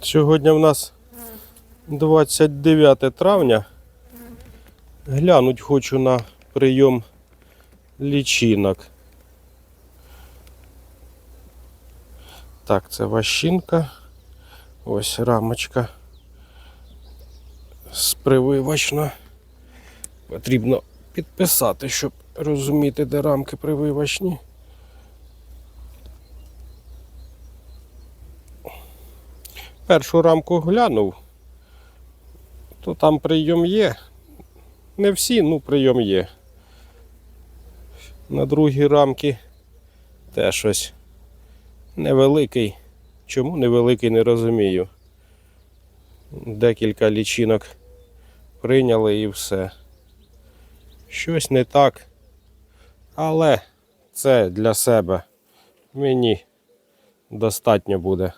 Сьогодні в нас 29 травня. Глянуть хочу на прийом лічинок. Так, це ващинка. Ось рамочка. З прививочна. Потрібно підписати, щоб розуміти, де рамки прививочні. Першу рамку глянув, то там прийом є. Не всі, ну прийом є. На другій рамки теж щось невеликий. Чому невеликий, не розумію. Декілька лічинок прийняли і все. Щось не так. Але це для себе мені достатньо буде.